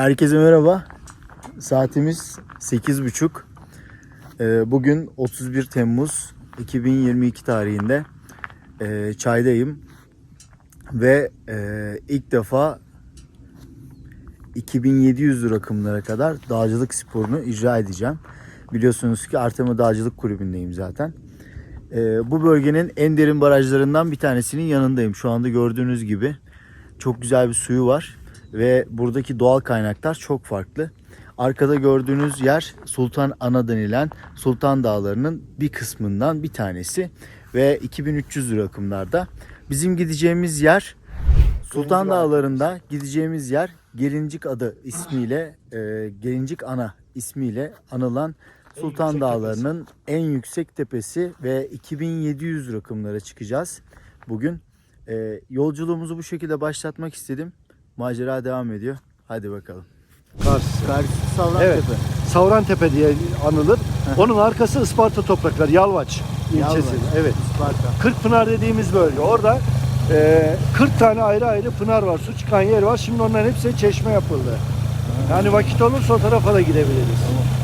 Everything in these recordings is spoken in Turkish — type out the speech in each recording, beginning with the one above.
Herkese merhaba. Saatimiz 8.30. Ee, Bugün 31 Temmuz 2022 tarihinde ee, çaydayım. Ve ee, ilk defa 2700 rakımlara kadar dağcılık sporunu icra edeceğim. Biliyorsunuz ki Artema Dağcılık Kulübü'ndeyim zaten. Ee, bu bölgenin en derin barajlarından bir tanesinin yanındayım. Şu anda gördüğünüz gibi çok güzel bir suyu var ve buradaki doğal kaynaklar çok farklı. Arkada gördüğünüz yer Sultan Ana denilen Sultan Dağları'nın bir kısmından bir tanesi ve 2300 rakımlarda. Bizim gideceğimiz yer Sultan Dağları'nda gideceğimiz yer Gelincik adı ismiyle e, Gelincik Ana ismiyle anılan Sultan Dağları'nın en yüksek tepesi ve 2700 rakımlara çıkacağız bugün. E, yolculuğumuzu bu şekilde başlatmak istedim. Macera devam ediyor. Hadi bakalım. Kars. Karşısı Savran Evet. Tepe. Savran Tepe diye anılır. Onun arkası Isparta toprakları, Yalvaç ilçesi. Yalvaç. Evet. Sparta. Kırkpınar dediğimiz bölge. Orada e, 40 tane ayrı ayrı pınar var. Su çıkan yer var. Şimdi onların hepsi çeşme yapıldı. Yani vakit olursa o tarafa da gidebiliriz. Allah.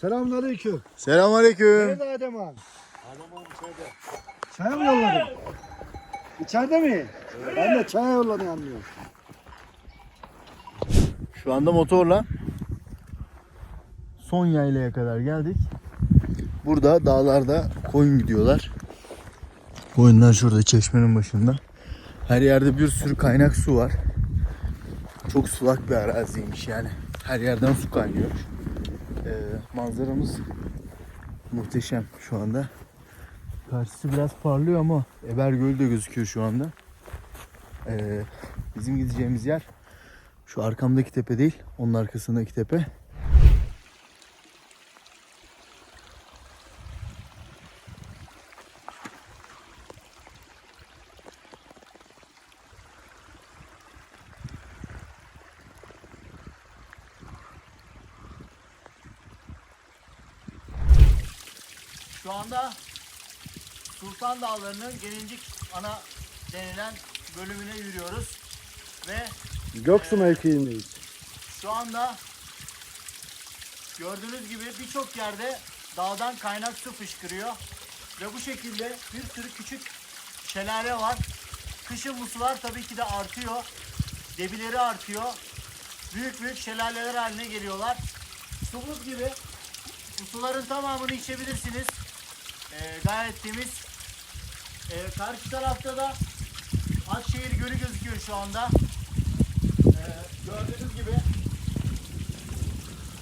Selamünaleyküm. Selamünaleyküm. Nerede Adem abi? Adem abi içeride. Çaya mı yolladın? İçeride mi? Ben de çaya yolladım anlıyorum. Şu anda motorla son yaylaya kadar geldik. Burada dağlarda koyun gidiyorlar. Koyunlar şurada çeşmenin başında. Her yerde bir sürü kaynak su var. Çok sulak bir araziymiş yani. Her yerden su kaynıyor. Ee, manzaramız muhteşem şu anda. Karşısı biraz parlıyor ama Ebergöl de gözüküyor şu anda. Ee, bizim gideceğimiz yer şu arkamdaki tepe değil, onun arkasındaki tepe. Şu anda Sultan Dağları'nın Gelincik ana denilen bölümüne yürüyoruz ve Göksu mevkiindeyiz. şu anda gördüğünüz gibi birçok yerde dağdan kaynak su fışkırıyor. Ve bu şekilde bir sürü küçük şelale var. Kışın bu sular tabii ki de artıyor. Debileri artıyor. Büyük büyük şelaleler haline geliyorlar. Su buz gibi. Bu suların tamamını içebilirsiniz. Ee, gayet temiz. Ee, karşı tarafta da Akşehir Gölü gözüküyor şu anda. Ee, gördüğünüz gibi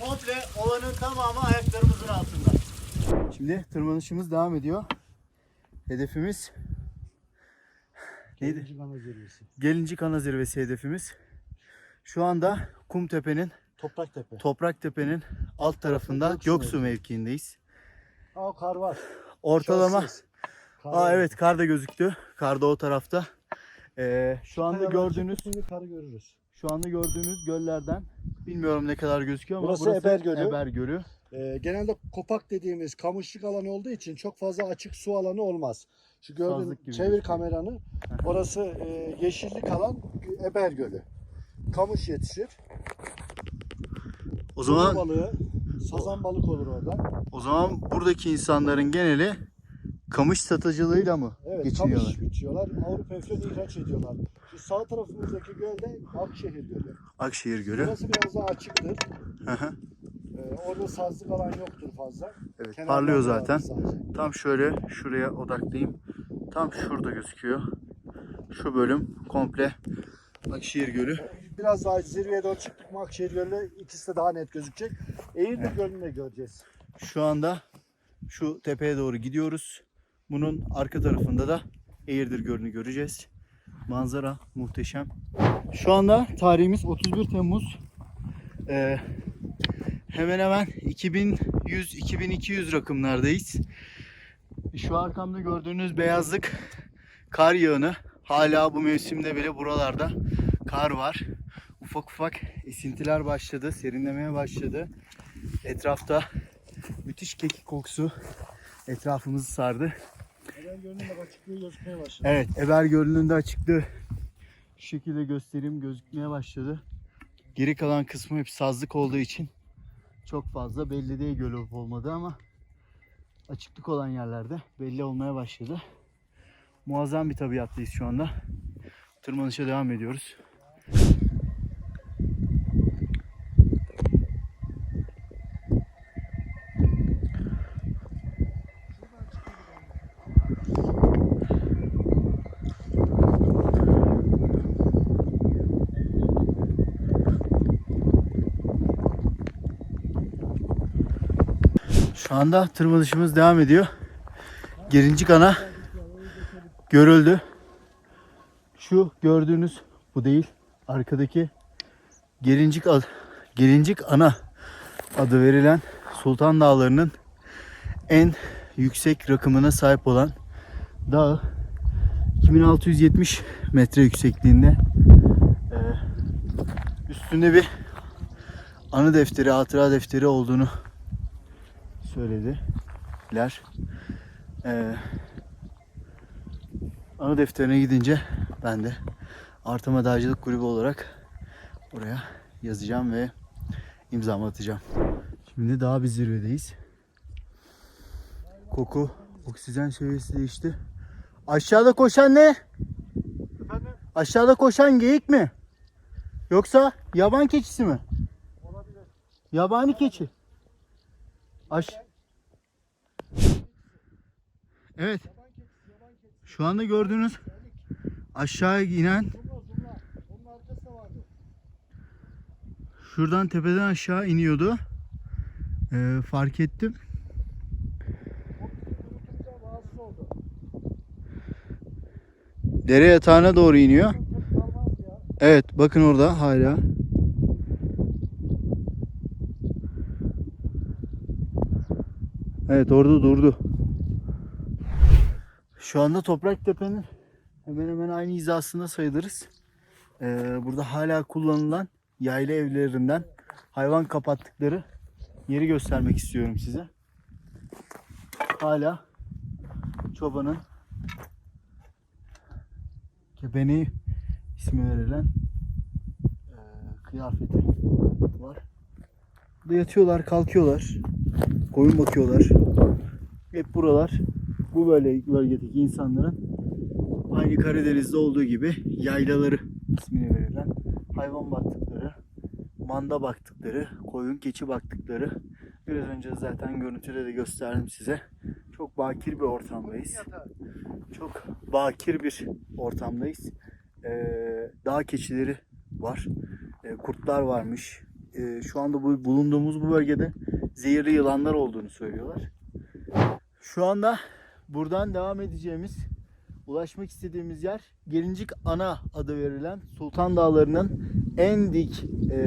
komple ovanın tamamı ayaklarımızın altında. Şimdi tırmanışımız devam ediyor. Hedefimiz neydi? Gelincik Ana Zirvesi. Gelincik Ana Zirvesi hedefimiz. Şu anda Kumtepe'nin, Toprak Tepe. Topraktepe'nin alt tarafında Göksu mevkiindeyiz. Aa kar var. Ortalama Aa evet kar da gözüktü. Kar da o tarafta. Ee, şu anda gördüğünüz karı görürüz. şu anda gördüğünüz göllerden bilmiyorum ne kadar gözüküyor ama Burası burası Eber Gölü. Eber Gölü. Ee, genelde kopak dediğimiz kamışlık alanı olduğu için çok fazla açık su alanı olmaz. Şu gördüğün gibi çevir gözüküyor. kameranı. Orası e, yeşillik alan Eber Gölü. Kamış yetişir. O Zaman... zaman balığı. Sazan balık olur orada. O zaman buradaki insanların geneli kamış satıcılığıyla mı Evet, geçiniyorlar? kamış biçiyorlar. Avrupa efren ihraç ediyorlar. Şu sağ tarafımızdaki gölde Akşehir Gölü. Akşehir Gölü. Burası biraz daha açıktır. Hı hı. Ee, orada sazlık alan yoktur fazla. evet, Kenarlarda parlıyor zaten. sadece. Tam şöyle şuraya odaklayayım. Tam şurada gözüküyor. Şu bölüm komple Akşehir Gölü. Biraz daha zirveye doğru çıktık mı Akşehir Gölü ikisi de daha net gözükecek. Eğirdir Gölü'nü de göreceğiz. Şu anda şu tepeye doğru gidiyoruz. Bunun arka tarafında da Eğirdir Gölü'nü göreceğiz. Manzara muhteşem. Şu anda tarihimiz 31 Temmuz. Ee, hemen hemen 2100-2200 rakımlardayız. Şu arkamda gördüğünüz beyazlık kar yağını. Hala bu mevsimde bile buralarda kar var. Ufak ufak esintiler başladı, serinlemeye başladı. Etrafta müthiş kekik kokusu etrafımızı sardı. Neden Gölü'nün açıklığı gözükmeye başladı. Evet, Eber Gölü'nün de açıklığı şu şekilde göstereyim gözükmeye başladı. Geri kalan kısmı hep sazlık olduğu için çok fazla belli değil göl olup olmadı ama açıklık olan yerlerde belli olmaya başladı. Muazzam bir tabiattayız şu anda. Tırmanışa devam ediyoruz. Şu anda tırmanışımız devam ediyor. Gerincik ana görüldü. Şu gördüğünüz bu değil. Arkadaki Gerincik ad, Gerincik ana adı verilen Sultan Dağları'nın en yüksek rakımına sahip olan dağ 2670 metre yüksekliğinde Ee, üstünde bir anı defteri, hatıra defteri olduğunu söylediler. Ee, anı defterine gidince ben de Artama Dağcılık Kulübü olarak oraya yazacağım ve imzamı atacağım. Şimdi daha bir zirvedeyiz. Koku, oksijen seviyesi değişti. Aşağıda koşan ne? Efendim? Aşağıda koşan geyik mi? Yoksa yaban keçisi mi? Olabilir. Yabani keçi. Aş Evet. Şu anda gördüğünüz aşağıya inen şuradan tepeden aşağı iniyordu. Ee, fark ettim. Dere yatağına doğru iniyor. Evet bakın orada hala. Evet orada durdu. Şu anda Toprak Tepe'nin hemen hemen aynı hizasında sayılırız. Ee, burada hala kullanılan yayla evlerinden hayvan kapattıkları yeri göstermek istiyorum size. Hala çobanın kepeneği ismi verilen eee, kıyafeti var. Burada yatıyorlar, kalkıyorlar. Koyun bakıyorlar. Hep buralar bu böyle bölgedeki insanların aynı Karadeniz'de olduğu gibi yaylaları ismini verilen hayvan baktıkları, manda baktıkları, koyun keçi baktıkları biraz önce zaten görüntüde de gösterdim size. Çok bakir bir ortamdayız çok bakir bir ortamdayız. Ee, dağ keçileri var. Ee, kurtlar varmış. Ee, şu anda bu bulunduğumuz bu bölgede zehirli yılanlar olduğunu söylüyorlar. Şu anda buradan devam edeceğimiz, ulaşmak istediğimiz yer Gelincik Ana adı verilen Sultan Dağları'nın en dik, e,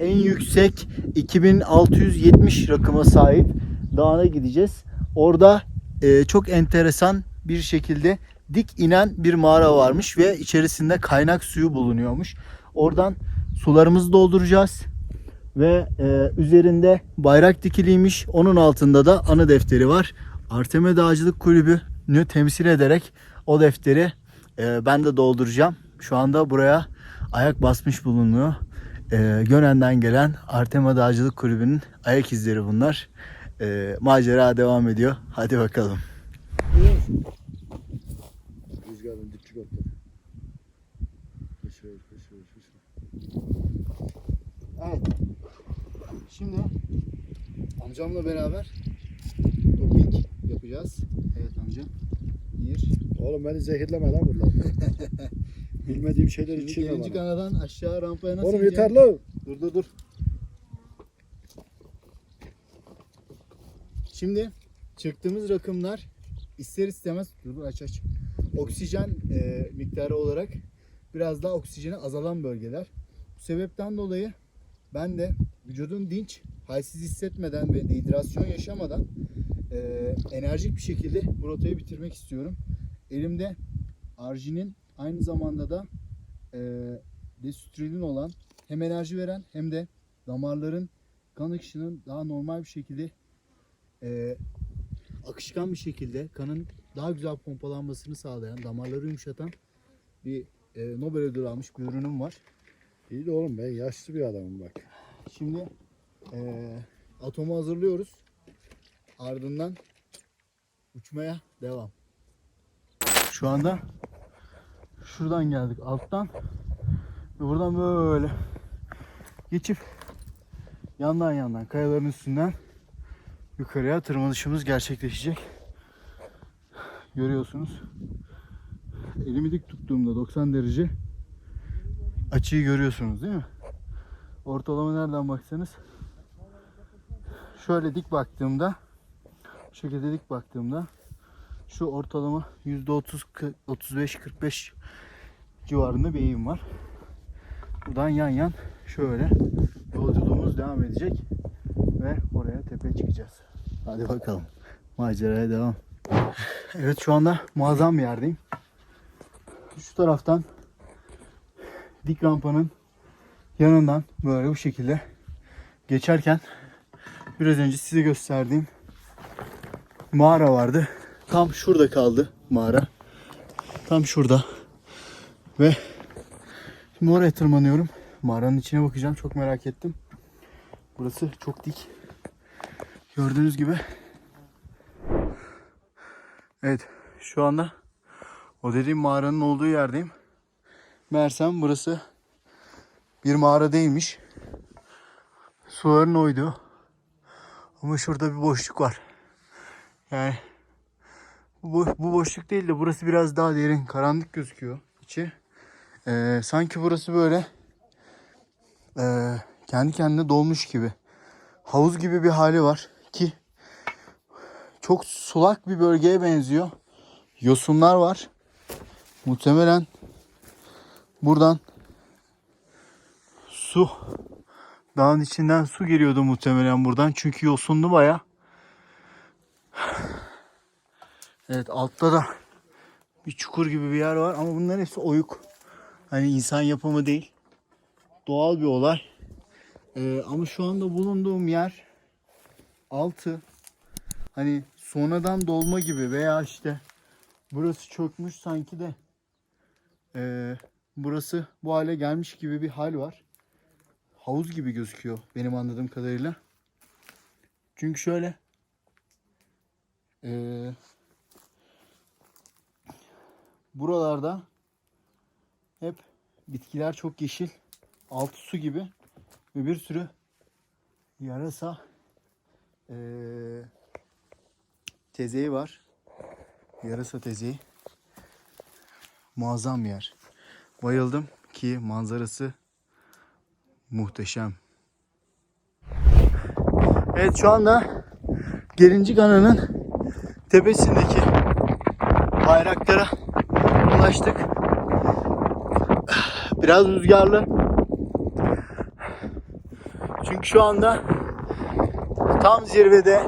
en yüksek 2670 rakıma sahip dağına gideceğiz. Orada e, çok enteresan bir şekilde dik inen bir mağara varmış ve içerisinde kaynak suyu bulunuyormuş. Oradan sularımızı dolduracağız ve e, üzerinde bayrak dikiliymiş. Onun altında da anı defteri var. Arteme Dağcılık Kulübü'nü temsil ederek o defteri e, ben de dolduracağım. Şu anda buraya ayak basmış bulunuyor. Ee, Gönen'den gelen Artema Dağcılık Kulübü'nün ayak izleri bunlar. Ee, macera devam ediyor. Hadi bakalım. Rüzgarın dipçik orta. Geçiyor, geçiyor, geçiyor. Evet. Şimdi amcamla beraber yapacağız. Evet amca. Bir. Oğlum beni zehirleme lan burada. Bilmediğim şeyler Şimdi içirme birinci bana. kanadan aşağı rampaya nasıl Oğlum ineceğim? yeter lan. Dur dur dur. Şimdi çıktığımız rakımlar ister istemez dur dur aç aç. Oksijen e, miktarı olarak biraz daha oksijeni azalan bölgeler. Bu sebepten dolayı ben de vücudun dinç, halsiz hissetmeden ve dehidrasyon yaşamadan e, enerjik bir şekilde bu rotayı bitirmek istiyorum. Elimde arginin aynı zamanda da e, desütrilin olan hem enerji veren hem de damarların kan akışının daha normal bir şekilde e, akışkan bir şekilde kanın daha güzel pompalanmasını sağlayan, damarları yumuşatan bir e, Nobel ödülü almış bir ürünüm var. İyi de oğlum ben yaşlı bir adamım bak. Şimdi e, atomu hazırlıyoruz. Ardından uçmaya devam. Şu anda şuradan geldik alttan ve buradan böyle geçip yandan yandan kayaların üstünden yukarıya tırmanışımız gerçekleşecek. Görüyorsunuz. Elimi dik tuttuğumda 90 derece açıyı görüyorsunuz değil mi? Ortalama nereden baksanız şöyle dik baktığımda dik baktığımda şu ortalama %30 35-45 civarında bir eğim var. Buradan yan yan şöyle yolculuğumuz devam edecek ve oraya tepeye çıkacağız. Hadi bakalım. Maceraya devam. Evet şu anda muazzam bir yerdeyim. Şu taraftan dik rampanın yanından böyle bu şekilde geçerken biraz önce size gösterdiğim mağara vardı. Tam şurada kaldı mağara. Tam şurada. Ve şimdi oraya tırmanıyorum. Mağaranın içine bakacağım. Çok merak ettim. Burası çok dik. Gördüğünüz gibi. Evet. Şu anda o dediğim mağaranın olduğu yerdeyim. Meğersem burası bir mağara değilmiş. Suların oydu. Ama şurada bir boşluk var. Yani bu, bu boşluk değil de burası biraz daha derin. Karanlık gözüküyor içi. Ee, sanki burası böyle ee, kendi kendine dolmuş gibi. Havuz gibi bir hali var ki çok sulak bir bölgeye benziyor. Yosunlar var. Muhtemelen buradan su dağın içinden su geliyordu muhtemelen buradan. Çünkü yosunlu baya. Evet altta da bir çukur gibi bir yer var ama bunların hepsi oyuk. Hani insan yapımı değil. Doğal bir olay. Ee, ama şu anda bulunduğum yer altı hani sonradan dolma gibi veya işte burası çökmüş sanki de ee, burası bu hale gelmiş gibi bir hal var. Havuz gibi gözüküyor benim anladığım kadarıyla. Çünkü şöyle ee, buralarda hep bitkiler çok yeşil. Altı su gibi ve bir sürü yarasa ee, tezeyi var. Yarasa tezeyi. Muazzam bir yer. Bayıldım ki manzarası muhteşem. Evet şu anda Gelincik Ana'nın tepesindeki bayraklara ulaştık. Biraz rüzgarlı. Çünkü şu anda tam zirvede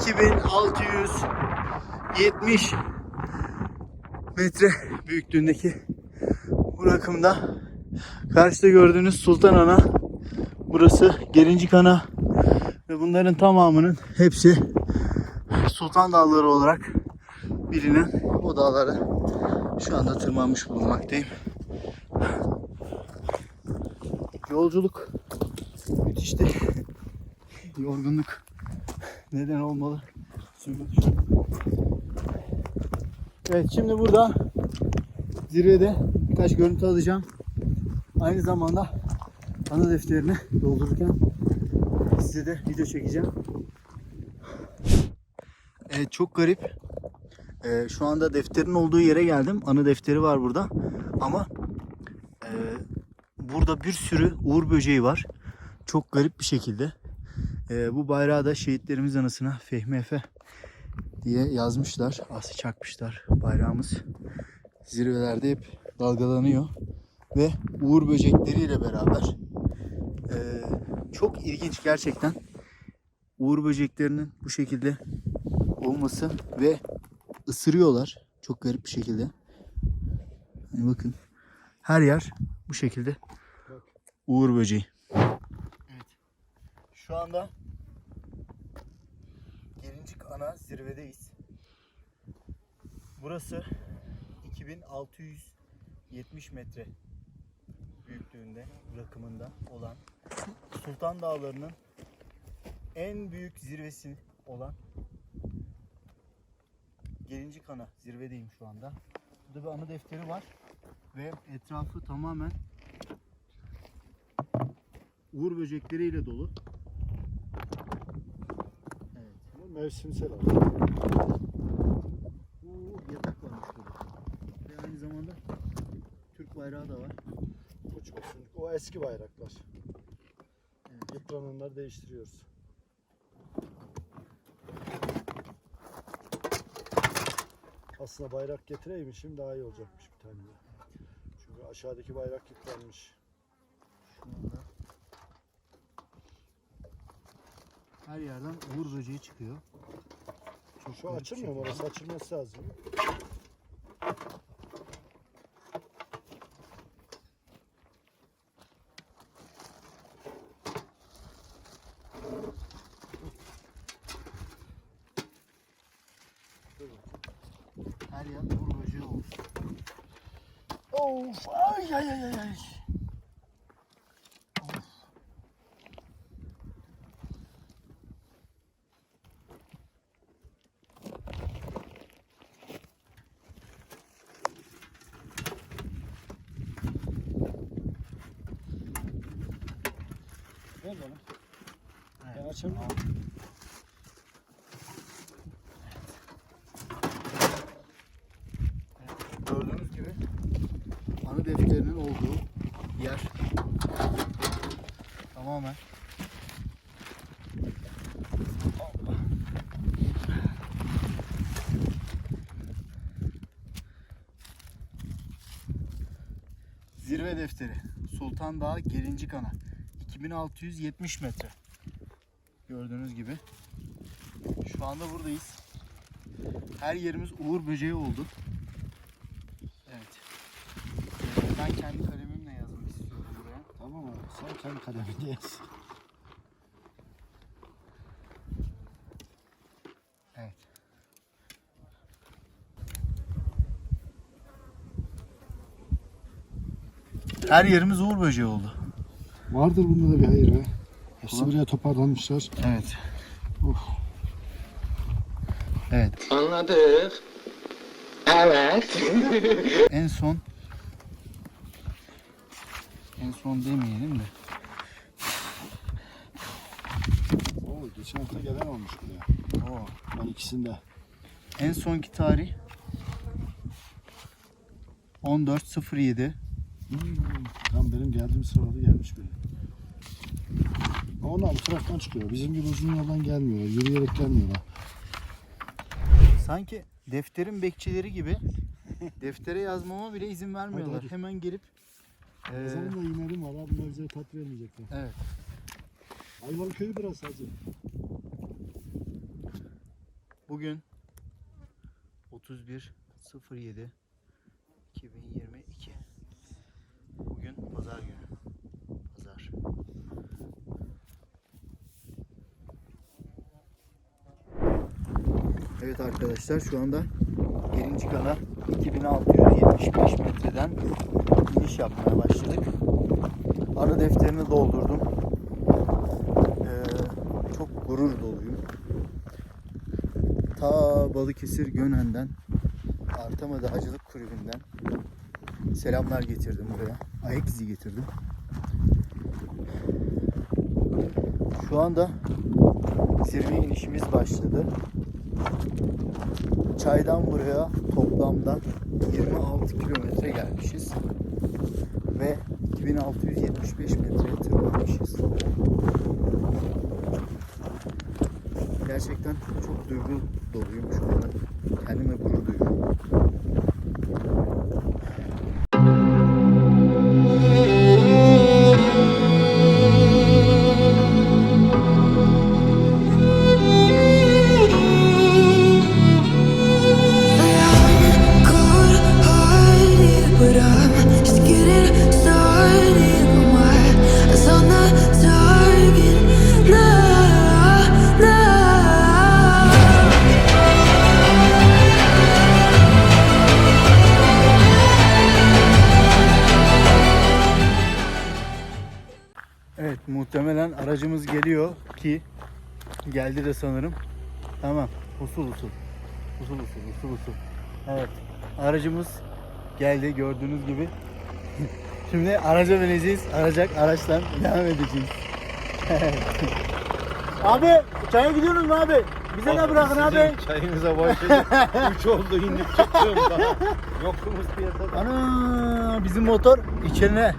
2670 metre büyüklüğündeki bu rakımda karşıda gördüğünüz Sultan Ana burası Gelincik Ana ve bunların tamamının hepsi Sultan Dağları olarak bilinen o dağlara şu anda tırmanmış bulunmaktayım. Yolculuk müthişti. Yorgunluk neden olmalı. Evet şimdi burada zirvede birkaç görüntü alacağım. Aynı zamanda ana defterini doldururken size de video çekeceğim. Evet çok garip. Ee, şu anda defterin olduğu yere geldim. Anı defteri var burada. Ama e, burada bir sürü uğur böceği var. Çok garip bir şekilde. E, bu bayrağı da şehitlerimiz anısına Fehmi Efe diye yazmışlar. Ası çakmışlar bayrağımız. Zirvelerde hep dalgalanıyor. Ve uğur böcekleriyle beraber e, çok ilginç gerçekten. Uğur böceklerinin bu şekilde olması ve ısırıyorlar. Çok garip bir şekilde. Hani bakın. Her yer bu şekilde uğur böceği. Evet. Şu anda Gelincik ana zirvedeyiz. Burası 2670 metre büyüklüğünde, rakımında olan Sultan Dağları'nın en büyük zirvesi olan Gelincik Ana zirvedeyim şu anda. Burada bir anı defteri var ve etrafı tamamen uğur böcekleriyle dolu. Evet. Ama mevsimsel abi. Oo, yatak varmış burada. Ve aynı zamanda Türk bayrağı da var. Uç olsun. O eski bayraklar. Evet. Yıprananları değiştiriyoruz. Aslında bayrak getireymişim daha iyi olacakmış bir tane de. Çünkü aşağıdaki bayrak anda her yerden uğur böceği çıkıyor. Çok Şu açılmıyor mu? Orası açılması lazım. Her yer uğur böceği olmuş. Of! Ay ay ay ay ay! Ver bana. Ben miyim? Gördüğünüz gibi anı defterinin olduğu yer tamamen Zirve defteri Sultan Dağı Gelincik Ana 2670 metre Gördüğünüz gibi Şu anda buradayız Her yerimiz uğur böceği oldu Evet. Ee, Ben kendi kalemimle yazmak istiyorum buraya. Tamam abi. Sen kendi kalemini yaz. Evet. Her yerimiz uğur böceği oldu. Vardır bunda da bir hayır be. Hepsi Ulan. buraya toparlanmışlar. Evet. Of. Evet. Anladık. Evet. En son en son demeyelim de. Oo, geçen hafta gelen olmuş buraya. Oo. Ben ikisinde. En sonki tarih 14.07 Hmm, tam benim geldiğim sırada gelmiş biri. Onlar bu taraftan çıkıyor. Bizim gibi uzun yoldan gelmiyorlar. Yürüyerek gelmiyorlar. Sanki defterin bekçileri gibi deftere yazmama bile izin vermiyorlar. Hadi, hadi. Hemen gelip Ee... Zaman da inelim var. Bunlar bize tat vermeyecekler. evet Ayvalı köyü burası sadece. Bugün 31.07 2022 Bugün pazar günü. Pazar. Evet arkadaşlar şu anda Gelincik Ana 2675 metreden iniş yapmaya başladık. Anı defterini doldurdum. Ee, çok gurur doluyum. Ta Balıkesir Gönen'den Artama Dağcılık Kulübü'nden selamlar getirdim buraya. Ayak izi getirdim. Şu anda zirve inişimiz başladı. Çaydan buraya toplamda 26 kilometre gelmişiz. Ve 2675 metreye tırmanmışız. Gerçekten çok duygu doluyum şu anda. Kendime gurur duyuyorum. Muhtemelen aracımız geliyor ki geldi de sanırım. Tamam usul usul. Usul usul usul usul. Evet aracımız geldi gördüğünüz gibi. Şimdi araca bineceğiz. Aracak araçtan devam edeceğiz. abi çaya gidiyorsunuz mu abi? Bize de bırakın abi. Çayınıza başladık. Üç oldu indik çıktım daha. Yoksunuz piyasada. Ana bizim motor içine.